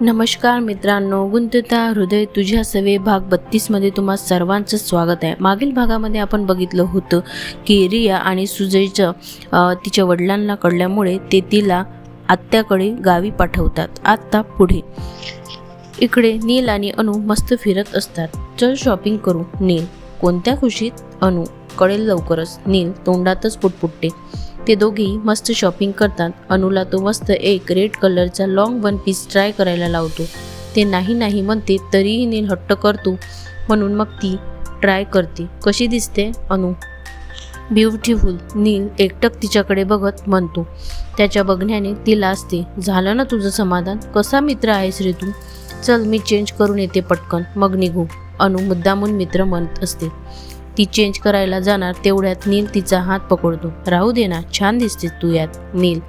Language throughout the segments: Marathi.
नमस्कार मित्रांनो गुंतता हृदय तुझ्या सवे भाग बत्तीसमध्ये तुम्हा सर्वांचं स्वागत आहे. मागील भागामध्ये आपण बघितलं होतं की रिया आणि सुजयचं तिच्या वडिलांना कळल्यामुळे ते तिला आत्याकडे गावी पाठवतात. आत्ता पुढे. इकडे नील आणि अनु मस्त फिरत असतात. चल शॉपिंग करू नील. कोणत्या खुशीत? अनु. कळेल लवकरच. नील तोंडातच पुटपुटते. ते दोघी मस्त शॉपिंग करतात. अनुला तो मस्त एक रेड कलरचा लॉंग वन पीस ट्राय करायला लावतो. ते नाही नाही म्हणते तरीही नील हट्ट करतो. म्हणून मग ती ट्राय करते. कशी दिसते? अनु. ब्युटिफुल नील एकटक तिच्याकडे बघत म्हणतो. त्याच्या बघण्याने ती लाजते झालं ना तुझं समाधान? कसा मित्र आहेस रे तू? चल मी चेंज करून येते पटकन. मग निघू. अनु मुद्दामून मित्र म्हणत असते. ती चेंज करायला जाणार तेवढ्यात नील तिचा हात पकडतो. राहू दे ना छान दिसते तू यात नील.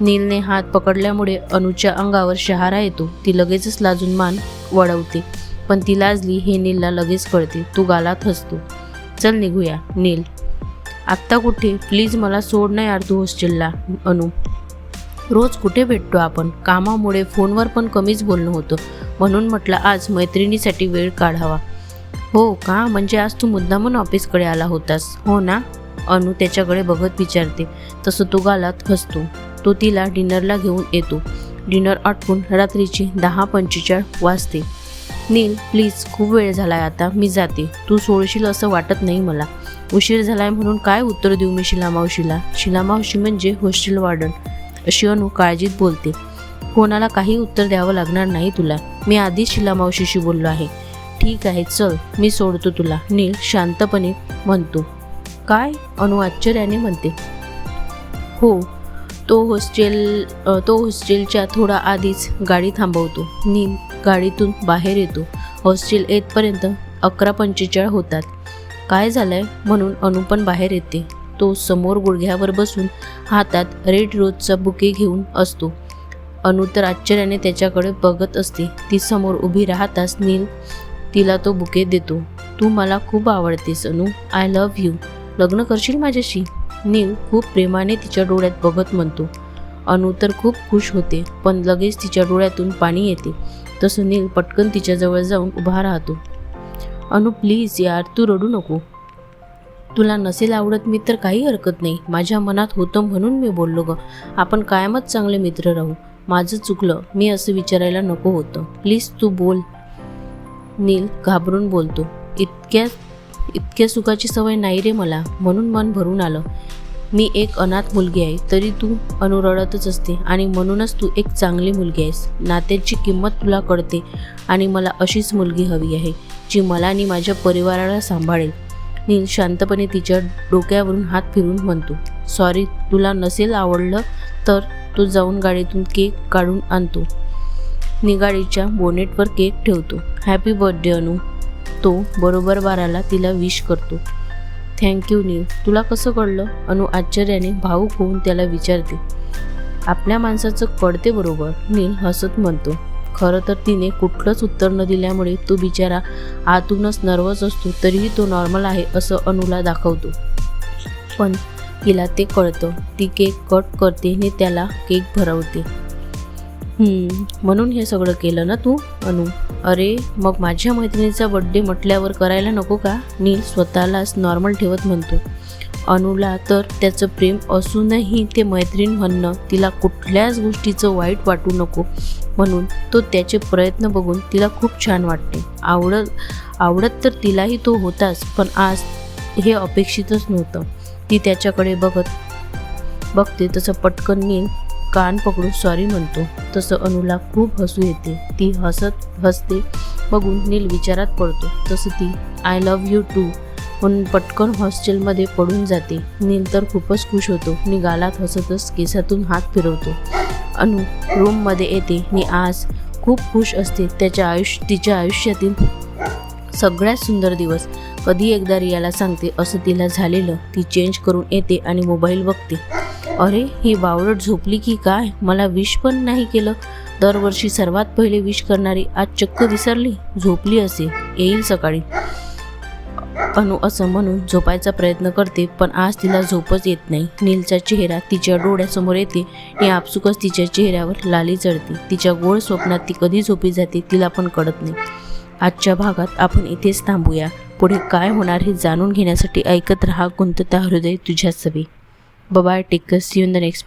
नीलने हात पकडल्यामुळे अनुच्या अंगावर शहारा येतो. ती लगेचच लाजून मान वळवते पण ती लाजली हे नीलला लगेच कळते. तू गालात हसतो. चल निघूया नील. आत्ता कुठे? प्लीज मला सोड नाही यार तू हॉस्टेलला अनु. रोज कुठे भेटतो आपण? कामामुळे फोनवर पण कमीच बोलणं होतं. म्हणून म्हटलं आज मैत्रिणीसाठी वेळ काढावा. हो का? म्हणजे आज तू मुद्दामून ऑफिसकडे आला होतास. हो ना? अनु त्याच्याकडे बघत विचारते. तसं तो गालात हसतो. तो तिला डिनरला घेऊन येतो. डिनर आटपून रात्रीची दहा पंचेचाळीस वाजते. नील प्लीज खूप वेळ झाला आहे आता. मी जाते. तू सोडशील असं वाटत नाही मला. उशीर झालाय म्हणून काय उत्तर देऊ मी शिलामावशीला शिलामावशी म्हणजे हॉस्टेल वार्डन. अशी अनु काळजीत बोलते. कोणाला काही उत्तर द्यावं लागणार नाही तुला. मी आधीच शिलामावशीशी बोललो आहे. ठीक आहे चल मी सोडतो तुला. नील शांतपणे म्हणतो. काय? अनु आश्चर्याने म्हणते. हो तो हॉस्टेल तो हॉस्टेलच्या थोडा आधीच गाडी थांबवतो. नील गाडीतून बाहेर येतो. हॉस्टेल येतपर्यंत अकरा पंचेचाळ होतात. काय झालंय? म्हणून अनु पण बाहेर येते. तो समोर गुडघ्यावर बसून हातात रेड रोजचा बुके घेऊन असतो. अनु तर आश्चर्याने त्याच्याकडे बघत असते. ती समोर उभी राहताच नील तिला तो बुके देतो. तू मला खूप आवडतेस अनु. आय लव्ह यू लग्न करशील माझ्याशी? नील खूप प्रेमाने तिच्या डोळ्यात बघत म्हणतो. अनु तर खूप खुश होते पण लगेच तिच्या डोळ्यातून पाणी येते. तसं नील पटकन तिच्याजवळ जाऊन उभा राहतो. अनु प्लीज यार तू रडू नको. तुला नसेल आवडत मी तर काही हरकत नाही. माझ्या मनात होतं म्हणून मी बोललो ग. आपण कायमच चांगले मित्र राहू. माझं चुकलं मी असं विचारायला नको होतं. प्लीज तू बोल. नील घाबरून बोलतो इतक्या इतक्या सुखाची सवय नाही रे मला म्हणून मन भरून आलं. मी एक अनाथ मुलगी आहे तरी तू अनुरडतच असते आणि म्हणूनच तू एक चांगली मुलगी आहेस. नात्याची किंमत तुला कळते आणि मला अशीच मुलगी हवी आहे जी मला आणि माझ्या परिवाराला सांभाळेल. नील शांतपणे तिच्या डोक्यावरून हात फिरून म्हणतो सॉरी तुला नसेल आवडलं तर तो जाऊन गाडीतून केक काढून आणतो. निगाडीच्या बोनेटवर केक ठेवतो. Happy birthday Anu. तो बरोबर बाराला तिला विश करतो. थँक्यू नीव तुला कसं कळलं? अनु आश्चर्याने भाऊक होऊन त्याला विचारते. आपल्या माणसाचं कळते बरोबर नील हसत म्हणतो. खरं तर तिने कुठलंच उत्तर न दिल्यामुळे तो बिचारा आतूनच नर्वस असतो तरीही तो नॉर्मल आहे असं अनुला दाखवतो. पण तिला ते कळतं. ती केक कट करते आणि त्याला केक भरवते. म्हणून हे सगळं केलं ना तू अनु? अरे मग माझ्या मैत्रिणीचा बड्डे म्हटल्यावर करायला नको का? नील स्वतःलाच नॉर्मल ठेवत म्हणतो. अनुला तर त्याचं प्रेम असूनही ते मैत्रीण म्हणणं तिला कुठल्याच गोष्टीचं वाईट वाटू नको. म्हणून तो त्याचे प्रयत्न बघून तिला खूप छान वाटते. आवडत आवडत तर तिलाही तो होताच पण आज हे अपेक्षितच नव्हतं. ती त्याच्याकडे बघत बघते तसं पटकन नील कान पकडून सॉरी म्हणतो. तसं अनुला खूप हसू येते. ती हसत हसते बघून नील विचारात पडतो. तसं ती आय लव्ह यू टू म्हणून पटकन हॉस्टेलमध्ये पडून जाते. नील तर खूपच खुश होतो. मी गालात हसतच केसातून हात फिरवतो. अनु रूममध्ये येते. आणि आज खूप खुश असते. त्याच्या आयुष्य तिच्या आयुष्यातील सगळ्यात सुंदर दिवस. कधी एकदा रियाला सांगते असं तिला झालेलं. ती चेंज करून येते आणि मोबाईल बघते. अरे ही बावळट झोपली की काय? मला विश पण नाही केलं. दरवर्षी सर्वात पहिले विश करणारी आज चक्क विसरली. झोपली असे. येईल सकाळी. अनु असं म्हणून झोपायचा प्रयत्न करते पण आज तिला झोपच येत नाही. नीलचा चेहरा तिच्या डोळ्यासमोर येते. आणि आपसुकच तिच्या चेहऱ्यावर लाली चढते. तिच्या गोड स्वप्नात ती कधी झोपी जाते तिला पण कळत नाही. आजच्या भागात आपण इथेच थांबूया. पुढे काय होणार हे जाणून घेण्यासाठी ऐकत राहा गुंतता हृदय तुझ्या सवी. Bye bye. Take care. See you in the next part.